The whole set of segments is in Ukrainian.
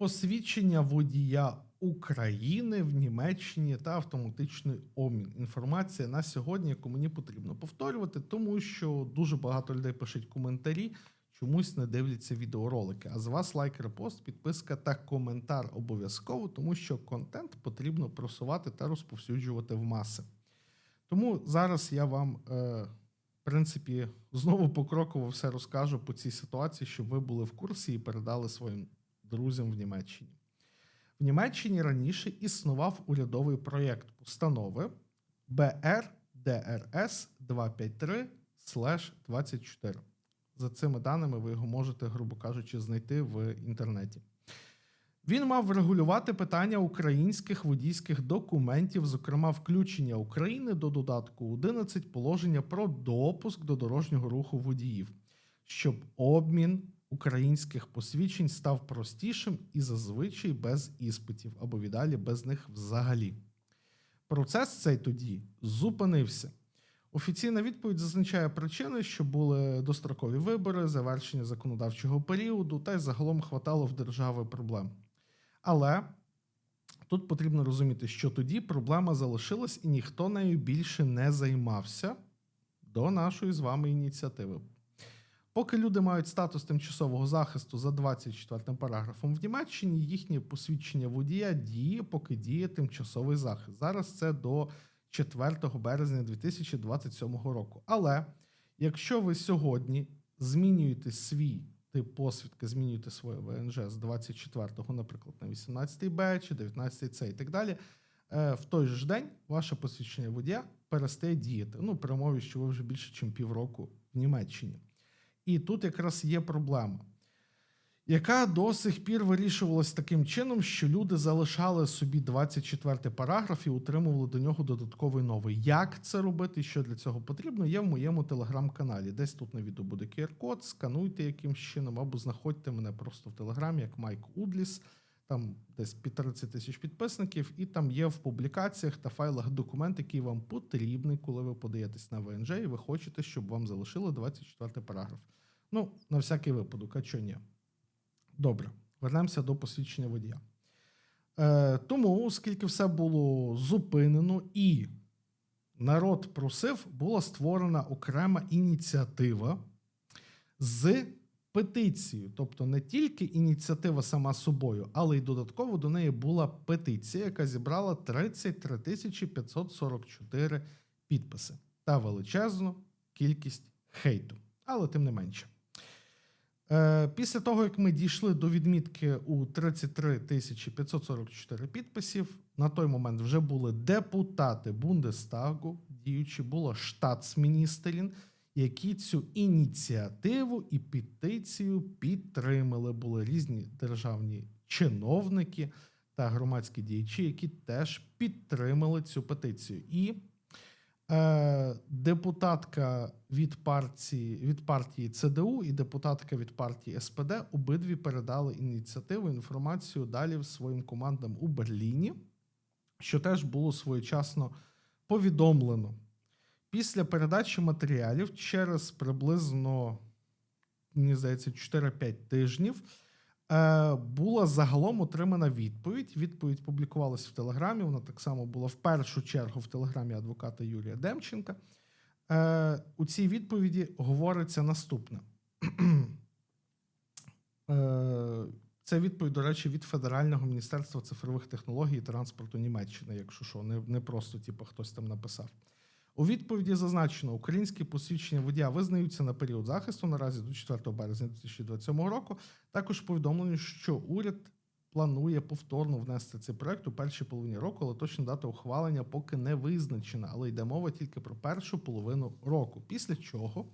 посвідчення водія України в Німеччині та автоматичний обмін. Інформація на сьогодні, яку мені потрібно повторювати, тому що дуже багато людей пишуть коментарі, чомусь не дивляться відеоролики. А з вас лайк, репост, підписка та коментар обов'язково, тому що контент потрібно просувати та розповсюджувати в маси. Тому зараз я вам, е, в принципі, знову покроково все розкажу по цій ситуації, щоб ви були в курсі і передали своїм друзям в Німеччині. В Німеччині раніше існував урядовий проєкт постанови БР ДРС 253 За цими даними ви його можете, грубо кажучи, знайти в інтернеті. Він мав врегулювати питання українських водійських документів, зокрема включення України до додатку 11 положення про допуск до дорожнього руху водіїв, щоб обмін українських посвідчень став простішим і зазвичай без іспитів або віддалі без них взагалі. Процес цей тоді зупинився. Офіційна відповідь зазначає причини, що були дострокові вибори, завершення законодавчого періоду, та й загалом хватало в держави проблем. Але тут потрібно розуміти, що тоді проблема залишилась і ніхто нею більше не займався до нашої з вами ініціативи. Поки люди мають статус тимчасового захисту за 24 параграфом в Німеччині, їхнє посвідчення водія діє, поки діє тимчасовий захист. Зараз це до 4 березня 2027 року. Але якщо ви сьогодні змінюєте свій тип посвідки, змінюєте своє ВНЖ з 24-го, наприклад, на 18Б чи 19С і так далі, е, в той же день ваше посвідчення водія перестає діяти. Ну, при умові, що ви вже більше, ніж півроку в Німеччині. І тут якраз є проблема, яка до сих пір вирішувалась таким чином, що люди залишали собі 24 параграф і утримували до нього додатковий новий. Як це робити, що для цього потрібно, є в моєму телеграм-каналі. Десь тут на відео буде QR-код, скануйте якимсь чином, або знаходьте мене просто в телеграмі, як Майк Удліс. Там десь під 30 тисяч підписників, і там є в публікаціях та файлах документ, який вам потрібний, коли ви подаєтесь на ВНЖ, і ви хочете, щоб вам залишили 24 параграф. Ну, на всякий випадок, а чого ні? Добре, вернемося до посвідчення водія. Е, тому, оскільки все було зупинено і народ просив, була створена окрема ініціатива з петицією. Тобто не тільки ініціатива сама собою, але й додатково до неї була петиція, яка зібрала 33 тисячі 544 підписи та величезну кількість хейту. Але тим не менше. Е, Після того, як ми дійшли до відмітки у 33 тисячі 544 підписів, на той момент вже були депутати Бундестагу, діючі було штатсміністерін, які цю ініціативу і петицію підтримали. Були різні державні чиновники та громадські діячі, які теж підтримали цю петицію. І депутатка від партії, від партії ЦДУ і депутатка від партії СПД обидві передали ініціативу інформацію далі своїм командам у Берліні, що теж було своєчасно повідомлено. Після передачі матеріалів через приблизно, мені здається, 4-5 тижнів е, була загалом отримана відповідь. Відповідь публікувалась в Телеграмі. Вона так само була в першу чергу в телеграмі адвоката Юрія Демченка. Е, у цій відповіді говориться наступне. Е, Це відповідь, до речі, від Федерального міністерства цифрових технологій і транспорту Німеччини, якщо що, не, не просто типу, хтось там написав. У відповіді зазначено, українські посвідчення водія визнаються на період захисту наразі до 4 березня 2027 року. Також повідомлено, що уряд планує повторно внести цей проект у першій половині року, але точна дата ухвалення поки не визначена. Але йде мова тільки про першу половину року. Після чого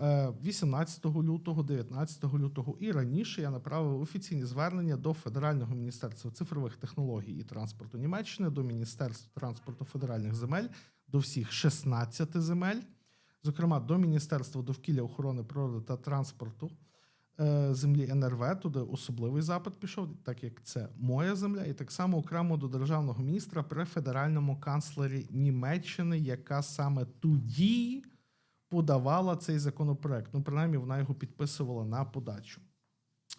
е, 18 лютого, 19 лютого і раніше я направив офіційні звернення до Федерального міністерства цифрових технологій і транспорту Німеччини, до Міністерства транспорту федеральних земель, до всіх 16 земель, зокрема до Міністерства довкілля охорони природи та транспорту е, землі НРВ. Туди особливий запит пішов, так як це моя земля, і так само окремо до державного міністра при федеральному канцлері Німеччини, яка саме тоді подавала цей законопроект. Ну, принаймні, вона його підписувала на подачу.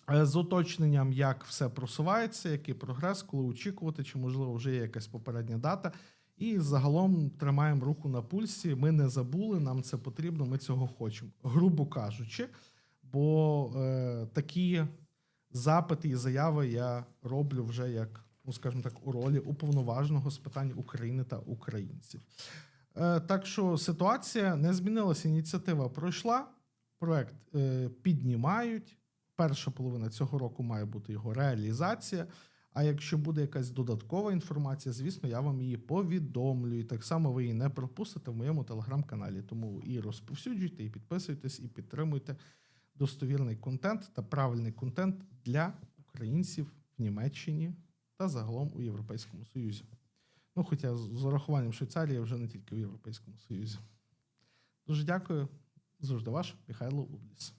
Е, З уточненням, як все просувається, який прогрес, коли очікувати, чи можливо вже є якась попередня дата. І загалом тримаємо руку на пульсі. Ми не забули, нам це потрібно, ми цього хочемо. Грубо кажучи, бо е, такі запити і заяви я роблю вже як, ну скажімо так, у ролі уповноваженого з питань України та українців. Е, так що ситуація не змінилася, ініціатива пройшла, проект е, піднімають. Перша половина цього року має бути його реалізація. А якщо буде якась додаткова інформація, звісно, я вам її повідомлю. І так само ви її не пропустите в моєму телеграм-каналі. Тому і розповсюджуйте, і підписуйтесь, і підтримуйте достовірний контент та правильний контент для українців в Німеччині та загалом у Європейському Союзі. Ну, хоча з урахуванням Швейцарії вже не тільки у Європейському Союзі. Дуже дякую. Завжди ваш Михайло Лубліс.